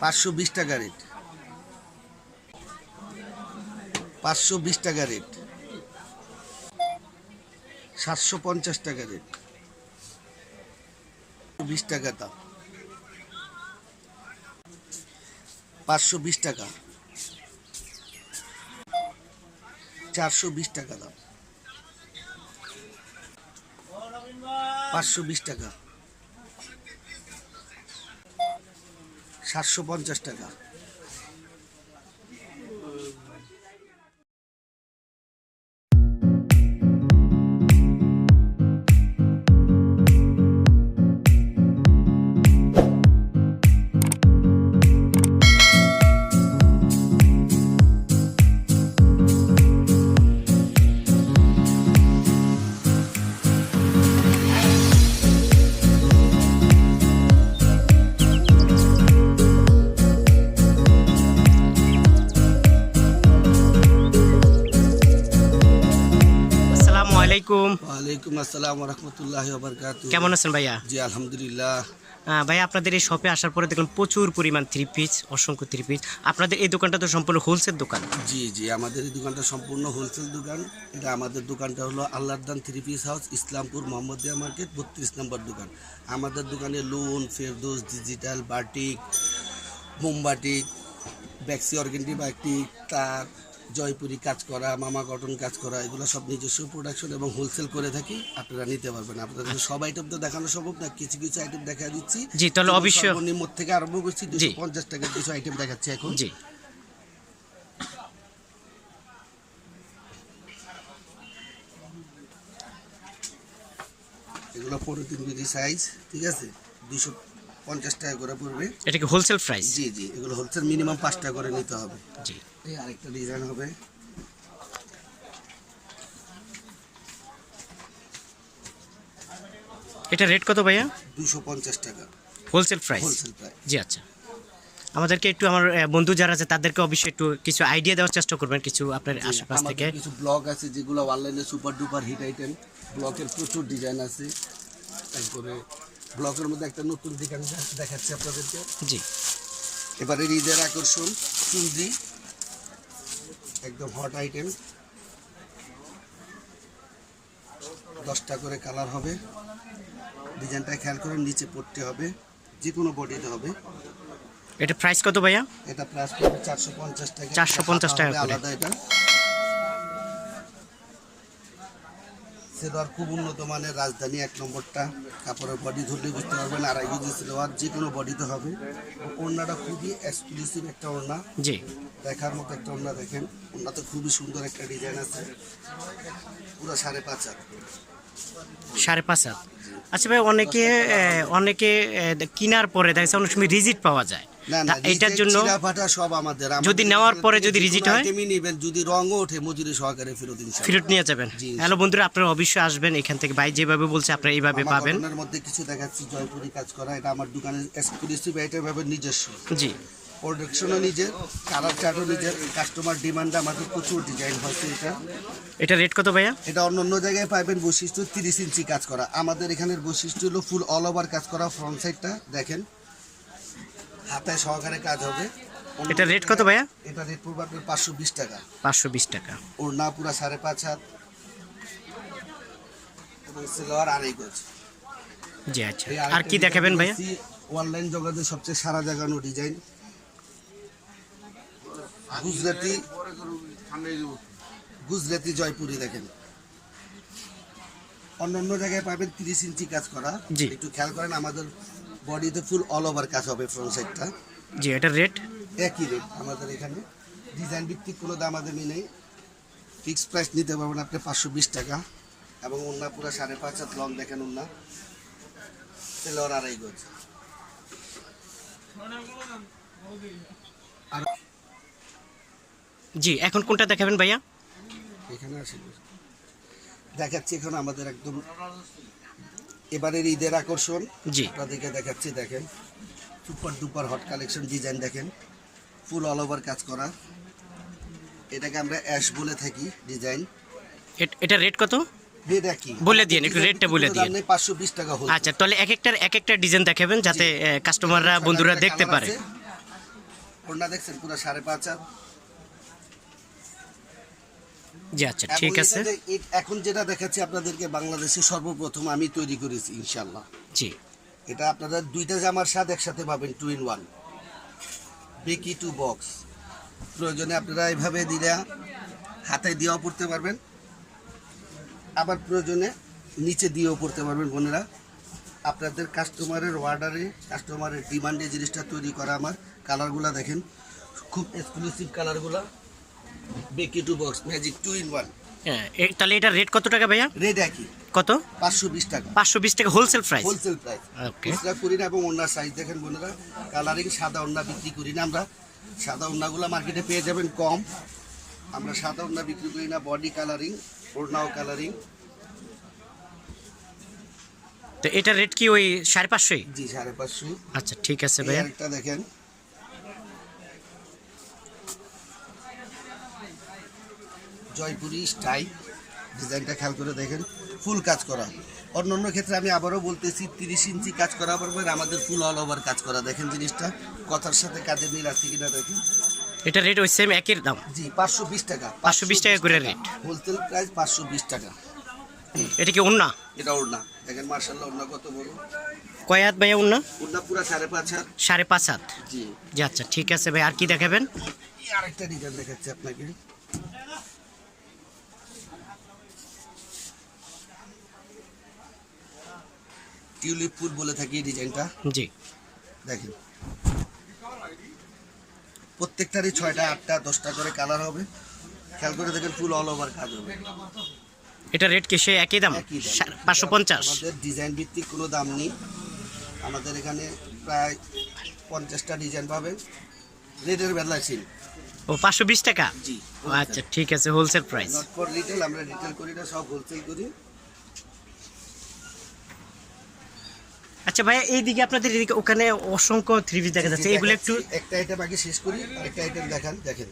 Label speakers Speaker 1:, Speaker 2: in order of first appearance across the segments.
Speaker 1: পাঁচশো বিশ টাকা রেট পাঁচশো বিশ টাকা রেট সাতশো পঞ্চাশ টাকা রেট বিশ টাকা দাম পাঁচশো বিশ টাকা চারশো বিশ টাকা দাম পাঁচশো বিশ টাকা সাতশো পঞ্চাশ টাকা। ওয়ালাইকুম আসসালাম রহমতুল্লাহ
Speaker 2: কেমন আছেন ভাইয়া?
Speaker 1: জি আলহামদুলিল্লাহ।
Speaker 2: ভাইয়া আপনাদের এই শপে আসার পরে দেখলাম প্রচুর পরিমাণ থ্রি পিস অসংখ্য থ্রি পিস আপনাদের এই দোকানটা তো সম্পূর্ণ হোলসেল দোকান।
Speaker 1: জি জি আমাদের এই দোকানটা সম্পূর্ণ হোলসেল দোকান। এটা আমাদের দোকানটা হলো Allahdan three piece house Islampur Mohammadia market বত্রিশ নম্বর দোকান। আমাদের দোকানে লোন ফেরদোস ডিজিটাল বাটিক মোমবাটিক ব্যাক্সি অর্গেন্টি বাটিক তার জয়পুরি কাজ করা মামা কটন কাজ করা এগুলো সব নিজস্ব প্রোডাকশন এবং হোলসেল করে থাকি। আপনারা নিতে পারবেন। আপনাদের সব আইটেম তো দেখানো সম্ভব না কিছু কিছু আইটেম দেখা দিচ্ছি।
Speaker 2: জি, তাহলে অবশ্যই-
Speaker 1: সর্বনিম্ন থেকে আরম্ভ করছি। দুশো পঞ্চাশ টাকার কিছু আইটেম দেখাচ্ছি এখন।
Speaker 2: জি।
Speaker 1: এগুলো পনেরো তিন কেজি সাইজ ঠিক আছে? দুশো পঞ্চাশ টাকা করে পড়বে।
Speaker 2: এটা কি হোলসেল প্রাইস
Speaker 1: জি জি এগুলো হোলসেল মিনিমাম পাঁচ টাকা করে নিতে হবে।
Speaker 2: জি।
Speaker 1: এই আরেকটা ডিজাইন হবে।
Speaker 2: এটা রেট কত ভাইয়া?
Speaker 1: দুশো পঞ্চাশ টাকা।
Speaker 2: হোলসেল প্রাইস
Speaker 1: হোলসেল প্রাইস
Speaker 2: জি আচ্ছা। আমাদেরকে একটু আমার বন্ধু যারা আছে তাদেরকে অবশ্যই একটু কিছু আইডিয়া দেওয়ার চেষ্টা করবেন কিছু আপনার আশেপাশ থেকে।
Speaker 1: কিছু ব্লগ আছে যেগুলো অনলাইনে সুপার ডুপার হিট আইটেম ব্লগের প্রচুর ডিজাইন আছে। তারপরে ব্লকের মধ্যে একটা নতুন ডিজাইন দেখাচ্ছি আপনাদেরকে।
Speaker 2: জি।
Speaker 1: এবারে ঈদের আকর্ষণ চুনরি। একদম হট আইটেম দশটা করে কালার হবে। ডিজাইনটা খেয়াল করে নিচে পড়তে হবে। যে কোনো বডিতে হবে।
Speaker 2: এটা প্রাইস কত ভাইয়া?
Speaker 1: এটা প্রাইস পড়বে চারশো পঞ্চাশ টাকা।
Speaker 2: 450 টাকা
Speaker 1: আলাদা এটা। সেলোয়ার খুব উন্নত মানের রাজধানী এক নম্বরটা। কাপড়ের বডি ধরলে বুঝতে পারবেন আড়াই কেজি সেলোয়ার যে কোনো বডিতে হবে। ওড়নাটা খুবই এক্সক্লুসিভ একটা ওড়না।
Speaker 2: জি।
Speaker 1: দেখার মতো একটা ওড়না দেখেন। ওড়নাতে খুবই সুন্দর একটা ডিজাইন আছে। পুরো সাড়ে পাঁচ হাত।
Speaker 2: সাড়ে পাঁচ হাত। আচ্ছা ভাই অনেকে অনেকে কেনার পরে দেখা যাচ্ছে অনেক সময় রিজিট পাওয়া যায়। এটার জন্য
Speaker 1: সব আমাদের।
Speaker 2: যদি নেওয়ার পরে যদি রিজিট হয়?
Speaker 1: নেবেন যদি রঙও ওঠে মজুরি সহকারে ফেরত
Speaker 2: ফেরত নিয়ে যাবেন। হ্যালো বন্ধুরা আপনারা অবশ্যই আসবেন এখান থেকে। ভাই যেভাবে বলছে আপনারা এইভাবে পাবেন।
Speaker 1: দোকানের মধ্যে কিছু দেখাচ্ছি জয়পুরি কাজ করা। এটা আমার দোকানের এক্সক্লুসিভ আইটেম হবে নিজস্ব।
Speaker 2: জি।
Speaker 1: প্রোডাকশনও নিজের কালার চার্টও নিজের। কাস্টমার ডিমান্ড আমাদের প্রচুর ডিজাইন হচ্ছে এটা।
Speaker 2: এটা রেট কত ভাইয়া?
Speaker 1: এটা অন্য অন্য জায়গায় পাইবেন বৈশিষ্ট্য তিরিশ ইঞ্চি কাজ করা। আমাদের এখানের বৈশিষ্ট্য হলো ফুল অল ওভার কাজ করা ফ্রন্ট সাইডটা দেখেন। হাতে সহকারে কাজ হবে।
Speaker 2: এটা রেট কত ভাইয়া?
Speaker 1: এটা রেট পড়বে আপনার পাঁচশো বিশ টাকা।
Speaker 2: পাঁচশো বিশ টাকা।
Speaker 1: ওর না পুরা সাড়ে পাঁচ হাত। সেলোয়ার আড়াই গজ।
Speaker 2: জি আচ্ছা। আর কি দেখাবেন ভাইয়া?
Speaker 1: অনলাইন জগতে সবচেয়ে সারা জাগানো ডিজাইন গুজরাটি গুজরাটি জয়পুরি দেখেন। অন্য অন্য জায়গায় পাবেন তিরিশ ইঞ্চি কাজ করা। একটু খেয়াল করেন আমাদের বডিতে ফুল অল ওভার কাজ হবে ফ্রন্ট সাইডটা
Speaker 2: জি এটা রেট
Speaker 1: একই রেট আমাদের এখানে। ডিজাইন ভিত্তিক কোনো দাম দামাদামি নেই। ফিক্স প্রাইস নিতে পারবেন আপনি পাঁচশো বিশ টাকা। এবং ওন্না পুরো সাড়ে পাঁচ হাত লং দেখেন ওন্না তেলর আড়াই গজ।
Speaker 2: জি এখন কোনটা দেখাবেন ভাইয়া?
Speaker 1: এখানে আসি দেখাচ্ছি এখন আমাদের একদম এবারের ঈদের আকর্ষণ।
Speaker 2: জি।
Speaker 1: আপনাদেরকে দেখাচ্ছি দেখেন। Super duper hot collection design দেখেন। ফুল অল ওভার কাজ করা। এটাকে আমরা অ্যাশ বলে থাকি ডিজাইন।
Speaker 2: এটা রেট কত?
Speaker 1: রেট একই।
Speaker 2: বলে দিয়েন, একটু রেটটা বলে দিয়েন।
Speaker 1: পাঁচশো বিশ টাকা হল
Speaker 2: আচ্ছা তাহলে এক একটার এক একটা ডিজাইন দেখাবেন যাতে কাস্টমাররা বন্ধুরা দেখতে পারে।
Speaker 1: ওড়না দেখছেন পুরো সাড়ে পাঁচ হাত।
Speaker 2: জি আচ্ছা ঠিক আছে।
Speaker 1: এখন যেটা দেখাচ্ছি আপনাদেরকে বাংলাদেশে সর্বপ্রথম আমি তৈরি করেছি ইনশাল্লাহ
Speaker 2: জি।
Speaker 1: এটা আপনারা দুইটা জামার স্বাদ একসাথে পাবেন টু ইন ওয়ান বেকি টু বক্স প্রয়োজনে আপনারা এইভাবে দিলে হাতে দিয়েও পড়তে পারবেন। আবার প্রয়োজনে নিচে দিয়েও পড়তে পারবেন বোনেরা। আপনাদের কাস্টমারের অর্ডারে কাস্টমারের ডিমান্ডে জিনিসটা তৈরি করা আমার। কালারগুলো দেখেন খুব এক্সক্লুসিভ কালারগুলো বেকি to box magic two in one
Speaker 2: হ্যাঁ, তাহলে এটার রেট কত টাকা ভাইয়া?
Speaker 1: রেড একই।
Speaker 2: কত?
Speaker 1: পাঁচশো বিশ টাকা।
Speaker 2: পাঁচশো বিশ টাকা wholesale price
Speaker 1: wholesale price
Speaker 2: okay
Speaker 1: খুচরা করি না এবং ওনার সাইজ দেখেন বোনেরা কালারিং সাদা ওন্না বিক্রি করি না আমরা। সাদা ওন্নাগুলো মার্কেটে পেয়ে যাবেন কম। আমরা সাদা ওন্না বিক্রি করি না বডি কালারিং ওড়নাও কালারিং
Speaker 2: তো এটার রেট কি ওই সাড়ে পাঁচশোই?
Speaker 1: জি সাড়ে পাঁচশো।
Speaker 2: আচ্ছা ঠিক আছে ভাইয়া।
Speaker 1: আরেকটা দেখেন। জয়পুরি স্টাইল ডিজাইনটা খেয়াল করে দেখেন ফুল কাজ করা। অন্য অন্য ক্ষেত্রে আমি আবারও বলতেছি তিরিশ ইঞ্চি কাজ করা পর আমাদের ফুল অল ওভার কাজ করা। দেখেন জিনিসটা কথার সাথে কাজের মিল আছে কিনা দেখেন।
Speaker 2: এটা রেট ওই সেম একই দাম?
Speaker 1: জি পাঁচশো বিশ টাকা।
Speaker 2: 520 টাকা করে রেট
Speaker 1: হোলসেল প্রাইস পাঁচশো বিশ টাকা।
Speaker 2: এটা কি অন্য
Speaker 1: এটা ওড়না। দেখেন মার্শাল্লাহ ওড়না কত বড়।
Speaker 2: কয় হাত ভাইয়া অন্য
Speaker 1: ওড়না পুরো সাড়ে পাঁচ হাত।
Speaker 2: সাড়ে পাঁচ হাত?
Speaker 1: জি।
Speaker 2: জি আচ্ছা ঠিক আছে ভাই আর কি দেখাবেন?
Speaker 1: আরেকটা ডিজাইন দেখাচ্ছি আপনাকে। টিউলিপ ফুল বলে থাকি ডিজাইনটা।
Speaker 2: জি।
Speaker 1: দেখেন। প্রত্যেকটারই ছয়টা আটটা দশটা করে কালার হবে। খেয়াল করে দেখেন ফুল অল ওভার কাজ হবে।
Speaker 2: এটা রেট কি সে একই দাম? পাঁচশো পঞ্চাশ।
Speaker 1: আমাদের ডিজাইন ভিত্তিক কোনো দাম নেই। আমাদের এখানে প্রায় পঞ্চাশটা ডিজাইন পাবেন। রেটের বেলা ছিল
Speaker 2: ও পাঁচশো বিশ টাকা?
Speaker 1: জি
Speaker 2: আচ্ছা ঠিক আছে wholesale price
Speaker 1: not for retail আমরা রিটেল করি না সব হোলসেল করি।
Speaker 2: আচ্ছা ভাইয়া এইদিকে আপনাদের এদিকে ওখানে অসংখ্য থ্রি পিস দেখা যাচ্ছে। এগুলো একটু
Speaker 1: একটা আইটেম আগে শেষ করি আরেকটা আইটেম দেখান দেখেন।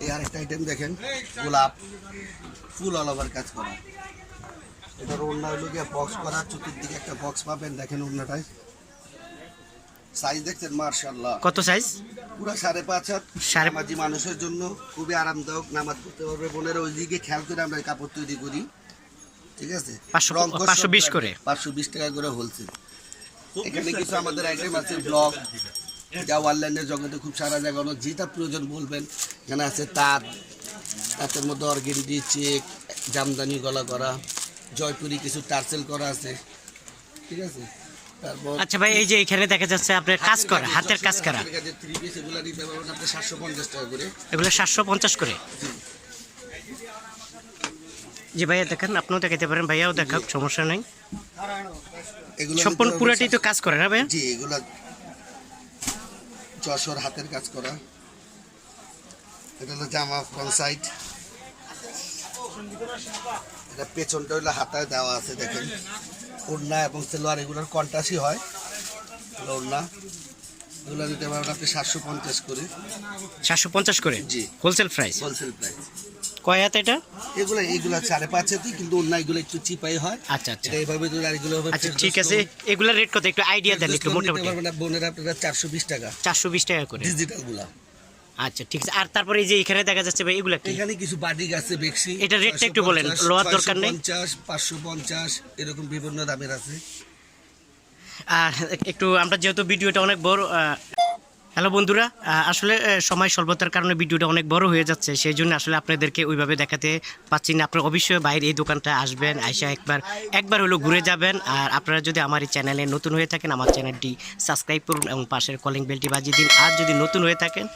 Speaker 1: এই আরেকটা আইটেম দেখেন গোলাপ ফুল অল ওভার কাজ করা। এটার ওড়না হলো গিয়ে বক্স করা চতুর্দিকে একটা বক্স পাবেন দেখেন ওড়নাটায়। সাইজ দেখছেন মার্শাল্লাহ।
Speaker 2: কত সাইজ
Speaker 1: পুরো সাড়ে পাঁচ হাত
Speaker 2: সাড়ে-
Speaker 1: নামাজি মানুষের জন্য খুবই আরামদায়ক নামাজ পড়তে পারবে বোনের। ওই দিকে খেয়াল করে আমরা কাপড় তৈরি করি। ঠিক আছে?
Speaker 2: পাঁচশো- বিশ
Speaker 1: ব্র্যান্ড।
Speaker 2: করে।
Speaker 1: পাঁচশো বিশ টাকা করে হোলসেল এখানে কিছু আমাদের আইটেম আছে ব্লগ যা অনলাইনের জগতে খুব সারা জায়গানো যেটা প্রয়োজন বলবেন এখানে আছে তাঁত। তাঁতের মধ্যে অর্গেন্ডি চেক জামদানি গলা করা জয়পুরি কিছু টার্সেল করা আছে। ঠিক আছে? তারপর
Speaker 2: আচ্ছা ভাই এই যে এখানে দেখা যাচ্ছে আপনার কাজ করা হাতের কাজ করা।
Speaker 1: এগুলো সাতশো পঞ্চাশ টাকা করে।
Speaker 2: এগুলো সাতশো পঞ্চাশ করে। জি ভাইয়া দেখেন আপনিও দেখাতে পারেন। ভাইয়াও দেখাক সমস্যা নাই।
Speaker 1: এগুলো
Speaker 2: সম্পূর্ণ পুরাটাই তো কাজ করে না ভাইয়া?
Speaker 1: জি এগুলা যশোর হাতের কাজ করা। এটা হলো জামা ফ্রন্ট সাইড এটা পেছনটা হলো হাতায় দেওয়া আছে দেখেন। ওড়না এবং সেলোয়ার এগুলোর কন্টাসই হয়। ওড়না। এগুলো নিতে পারবেন আপনি সাতশো পঞ্চাশ করে।
Speaker 2: সাতশো পঞ্চাশ করে?
Speaker 1: জি।
Speaker 2: হোলসেল প্রাইস
Speaker 1: হোলসেল প্রাইস
Speaker 2: কয় হাত এটা?
Speaker 1: এগুলো এগুলো সাড়ে পাঁচ হাতি কিন্তু এগুলো একটু চিপাই হয়।
Speaker 2: আচ্ছা আচ্ছা।
Speaker 1: এইভাবে আর এগুলো হবে
Speaker 2: আচ্ছা ঠিক আছে। এগুলোর রেট কত? একটু আইডিয়া দেন একটু মোটামুটি।
Speaker 1: বোনের আপনারা চারশো বিশ টাকা।
Speaker 2: চারশো বিশ টাকা করে।
Speaker 1: ডিজিটাল
Speaker 2: আচ্ছা ঠিক আছে। আর তারপরে এই যে এখানে দেখা যাচ্ছে ভাই এগুলো কি?
Speaker 1: এখানে কিছু আছে বেক্সি
Speaker 2: এটা রেটটা একটু বলেন, লওয়ার দরকার নেই?
Speaker 1: পঞ্চাশ পাঁচশো পঞ্চাশ এরকম বিভিন্ন দামের আছে।
Speaker 2: আর একটু আমরা যেহেতু ভিডিওটা অনেক বড় হ্যালো বন্ধুরা আসলে সময় স্বল্পতার কারণে ভিডিওটা অনেক বড় হয়ে যাচ্ছে সেই জন্য আসলে আপনাদেরকে ওইভাবে দেখাতে পাচ্ছি না। আপনারা অবশ্যই বাইরে এই দোকানটা আসবেন, আইসা একবার একবার হলো ঘুরে যাবেন। আর আপনারা যদি আমার এই চ্যানেলে নতুন হয়ে থাকেন, আমার চ্যানেলটি সাবস্ক্রাইব করুন এবং পাশের কলিং বেলটি বাজিয়ে দিন। আর যদি নতুন হয়ে থাকেন